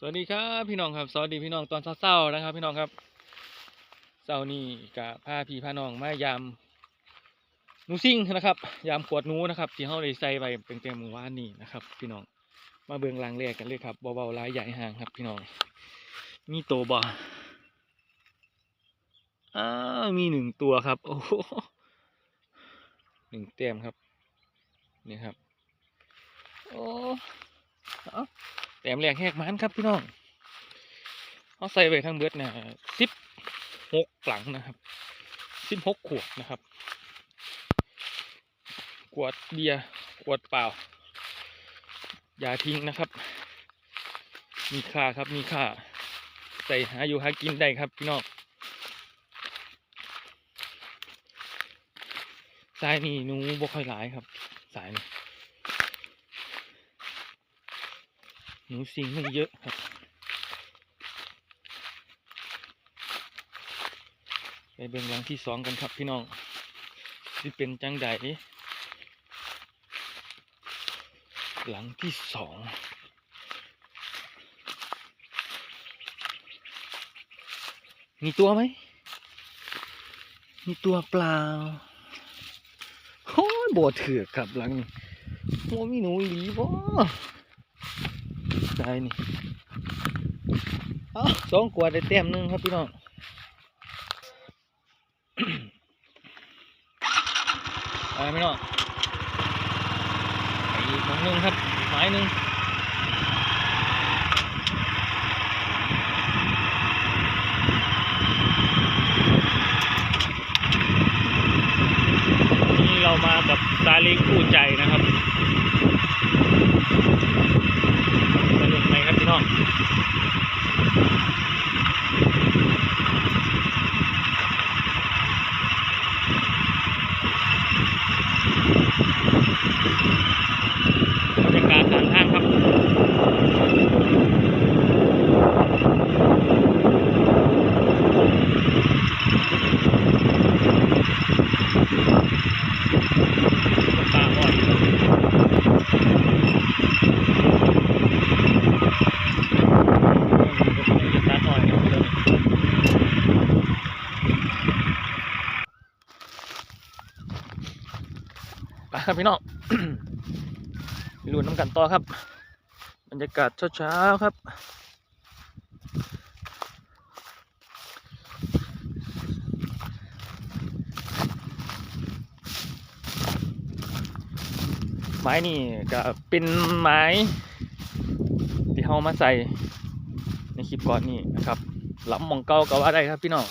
สวัสดีครับพี่น้องครับสวัสดีพี่น้องตอนเช้าๆนะครับ พี่น้องครับเช้านี้กับพาพี่พาน้องมายามนูซิ่งนะครับยามขวดนูนะครับ ที่เขาได้ใส่ไปเป็นเต็มมือวานนี้นะครับ พี่น้องมาเบิ่งรางแรกกันเลยครับเบาๆรายใหญ่ห่างครับ พี่น้องมีโตวบ่อ้ามีหนึ่งตัวครับ โอ้โหหนึ่งแต้มครับนี่ครับ โอ้อ แต้มแรกแหกมันครับพี่น้องเขาใส่ไปทั้งเบิดเนี่ยสิบหกหลังนะครับสิบหกขวดนะครับ ขวดเบียร์ขวดเปล่า อย่าทิ้งนะครับ มีค่าครับมีค่า ใส่หาอยู่หากินได้ครับพี่น้องสายนี่หนูบ่ค่อยหลายครับ สายนี่ หนูสิงไม่เยอะครับไปเบิ่งหลังที่สองกันครับพี่น้องที่เป็นจังใดหลังที่สองมีตัวไหม มีตัวเปล่าโอ้ยบวเถือกครับหลังนี้โอ้มีหนูอีหลีบ่ ได้นี่เอาสองขวดได้เต็มหนึงครับพี่น้องไปพี่น้องไปอีกหมองหนึงครับอีกไม้หนึงนี่เรามากับซาเล้งคู่ใจนะครับ สนุกไหมครับ พี่น้อง บรรยากาศทางทางครับ ปลาอ่อนจะตัดอ่อนครับเดี๋ยวนี้ไป ครับพี่น้องลุ้นน้ำกันต่อครับ บรรยากาศเช้าๆครับไม้นี่ก็เป็นไม้ที่เขามาใส่ในคลิปก่อนนี่นะครับล้ำมองเก่าก็ว่าได้ครับพี่น้อง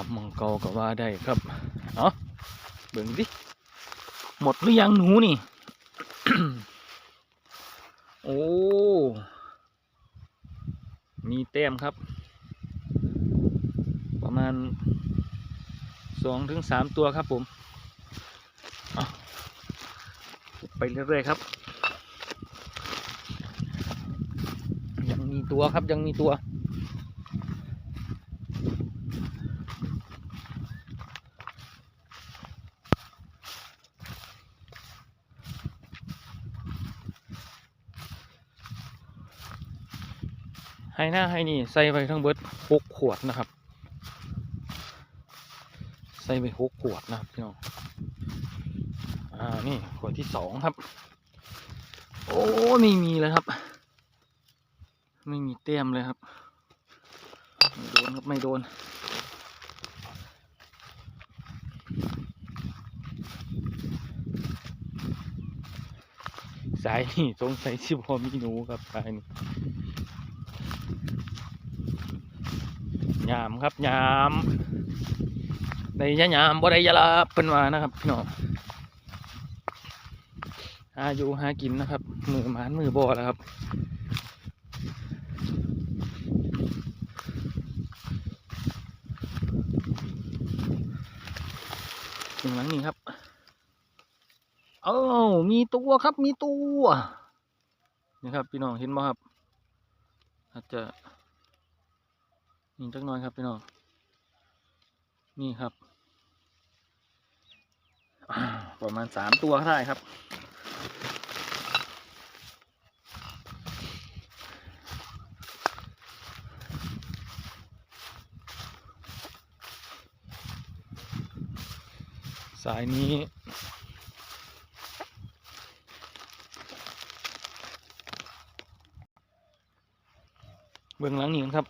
ล้ำหมองเกาก็ว่าได้ครับเนาะเบิ่งดิหมดหรือยังหนูนี่ โอ้ มีแต้มครับ ประมาณสองถึงสามตัวครับผมเอาไปเรื่อยๆครับ ยังมีตัวครับยังมีตัว ให้หน้าให้นี่ใส่ไปทั้งเบิดหกขวดนะครับ ใส่ไปหกขวดนะครับพี่น้องอ่านี่ขวดที่สองครับ โอ้ไม่มีเลยครับ ไม่มีเต็มเลยครับไม่โดนครับไม่โดนสายนี่สงสัยชิบพอมีหนูครับสายนี่ ยามครับยามในยะยามบ่ได้ยะลาเป็นว่านะครับพี่น้องหาอยู่หากินนะครับ มือหมานมือบ่อแล้วครับถึงหลังนี้ครับ เอ้ามีตัวครับมีตัวนี่ครับ พี่น้องเห็นบ่ครับ อาจจะ นี่จักหน่อยครับพี่น้องนี่ครับ ประมาณสามตัวได้ครับ สายนี้เบื้องหลังนี่ครับ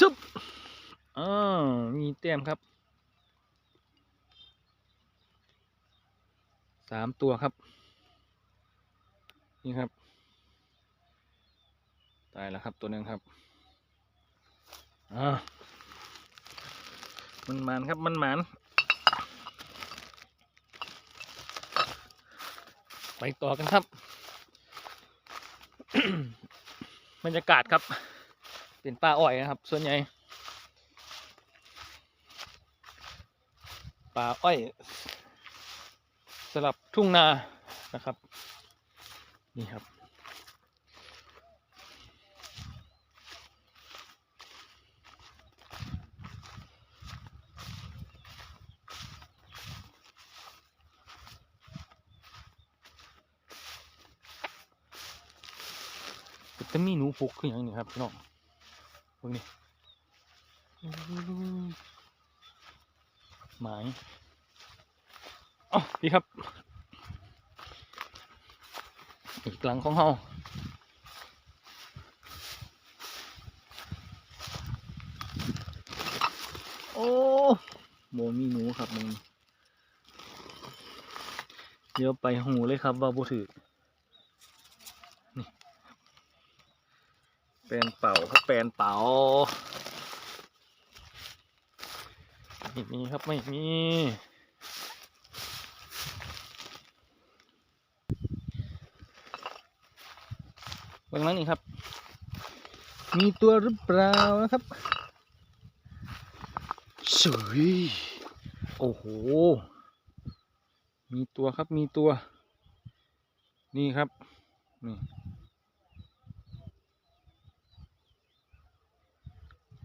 ชุบอ่า มีเต็มครับสามตัวครับ นี่ครับ ตายแล้วครับตัวหนึ่งครับอ่ามันหมันครับมันหมันไปต่อกันครับ บรรยากาศครับ เป็นป่าอ้อยนะครับ ส่วนใหญ่ ป่าอ้อย สลับทุ่งนานะครับ นี่ครับ จะมีหนูพุกขึ้นอย่างนี้ครับพี่น้องพวกนี้ หมายอ๋อพี่ครับ อีกหลังของเฮาโอ้โมมีหนูครับมึงเดี๋ยวไปหูเลยครับว่าบ่ถือแปลนเป่าครับแปลนเป่า ไม่มีครับไม่มี เบื้องหลังนี่ครับ มีตัวหรือเปล่านะครับสวยโอ้โห มีตัวครับมีตัว นี่ครับ นี่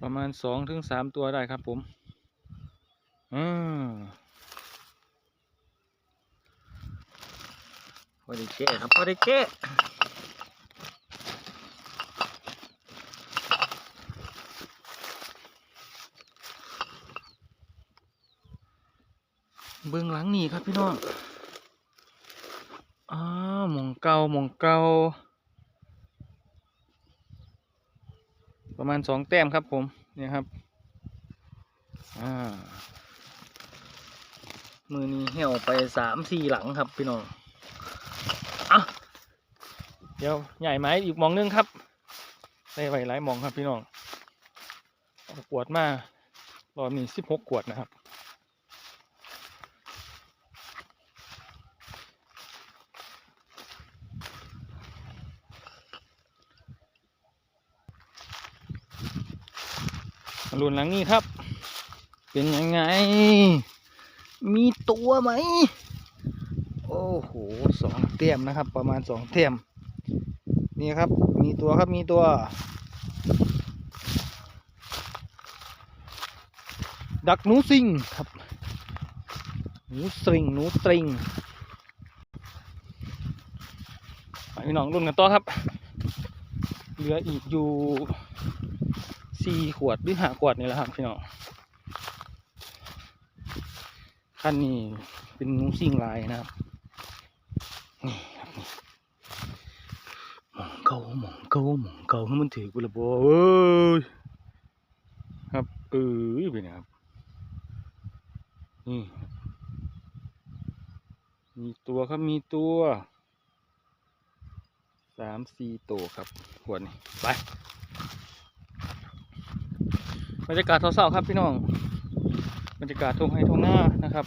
ประมาณสองถึงสามตัวได้ครับผม อืมพอได้แก้ครับพอได้แก้เบื้องหลังนี่ครับพี่น้องอ้าวหมองเกาหมองเกาประมาณสองแต้มครับผม เนี่ยครับ อ่า มือนี้เหี่ยวไปสามสี่หลังครับพี่น้องอะเดี๋ยวใหญ่ไหมอีกมองนึงครับได้ไว้หลายมองครับพี่น้องขวดมารอบนี้สิบหกขวดนะครับมาลุ้นหลังนี้ครับ เป็นยังไง มีตัวไหม โอ้โหสองเต็มนะครับ ประมาณสองเต็มนี่ครับ มีตัวครับ มีตัว ดักหนูสิงครับ หนูสิงหนูตริงไปพี่น้องรุ่นกันต่อครับ เหลืออีกอยู่สี่ขวดหรือห้าขวดนี่แหละครับพี่น้อง ขั้นนี้เป็นงูซิ่งลายนะครับนี่ครับนี่หมองเกาหมองเกาหมองเกาให้มันถือกุระโบเอ้ยครับเออเป็นไงครับนี่มีตัวครับมีตัวสามสี่ตัวครับขวดนี่ไปบรรยากาศเศร้าๆครับพี่น้อง บรรยากาศทุ่งไร่ทุ่งนานะครับ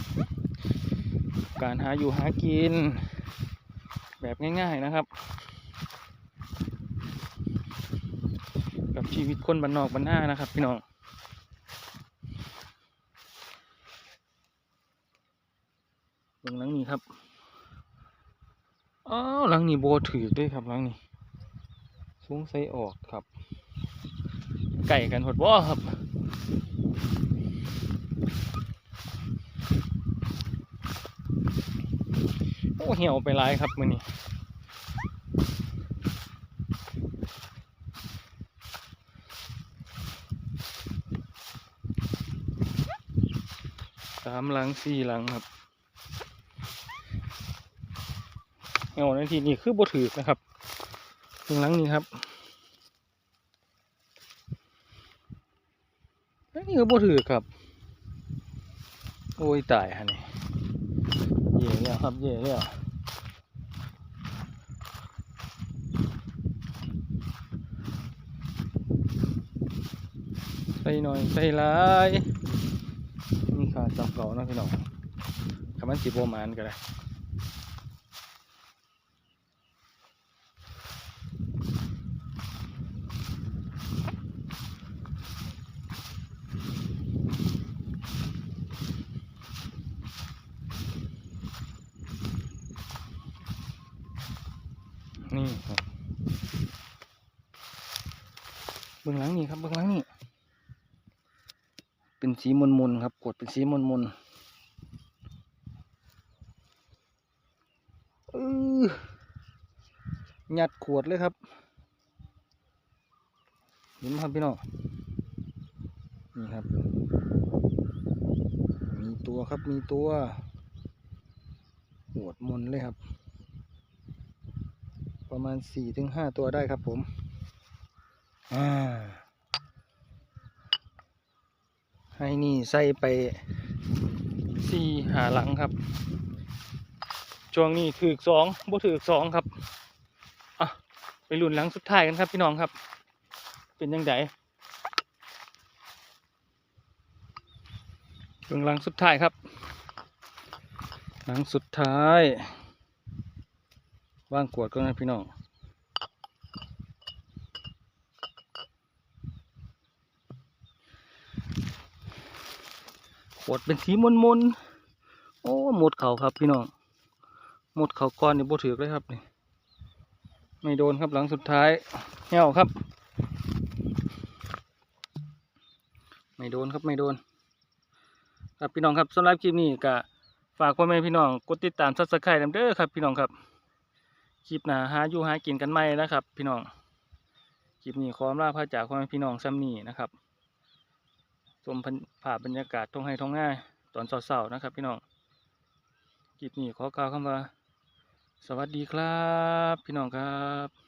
การหาอยู่หากิน แบบง่ายๆนะครับ กับชีวิตคนบ้านนอกบ้านนานะครับ พี่น้องเบื้องหลังนี้ครับอ้าวหลังนี้โบถือด้วยครับหลังนี้สูงใสออกครับไก่กันหดบ่ครับ อ้เหี่ยวไปหลายครับมือนี้สามหลังสี่หลังครับเหี่ยวในทีนี้คือบ่ถือนะครับเพิ่งหลังนี้ครับนนี่ก็บ่ถือครับ โอ้ยตายฮะนี่ เย่แล้วครับเย่แล้วใส่หน่อยใส่ลายนี่ขาจับเก่านะพี่น้องคำมันสีโบมานก็ได้ นี่ครับเบื้องหลังนี่ครับเบื้องหลังนี่เป็นสีมนมนครับกดเป็นสีมนมนๆเออยัดขวดเลยครับเห็นไหมครับพี่น้องนี่ครับ มีตัวครับมีตัวขวดมนเลยครับ ประมาณสี่ถึงห้าตัวได้ครับผมอ่าให้นี่ใส่ไปสี่หาหลังครับ ช่วงนี้ถือสองบ่ถือสองครับอะไปลุ้นหลังสุดท้ายกันครับพี่น้องครับ เป็นยังไงเบิ่งหลังสุดท้ายครับ หลังสุดท้าย ว่างกวดก็นะพี่น้องขวดเป็นสีมนมนโอ้หมดเขาครับพี่น้องหมดเขาก้อนนี่บ่ถือเลยครับนี่ไม่โดนครับหลังสุดท้ายเหี่ยวครับ ไม่โดนครับไม่โดน ครับพี่น้องครับสำหรับคลิปนี้ก็ฝากพ่อแม่พี่น้องกดติดตามซับสไครต์เด้อครับพี่น้องครับ คลิปหน้าหาอยู่หากินกันใหม่นะครับ พี่น้องคลิปนี้ขอมลาพระจากพ่อแม่พี่น้องซ้ำนี่นะครับชมผ่าบรรยากาศทงให้ทงง่ายตอนเช้าๆนะครับ พี่น้องคลิปนี้ขอกล่าวคำว่า สวัสดีครับ พี่น้องครับ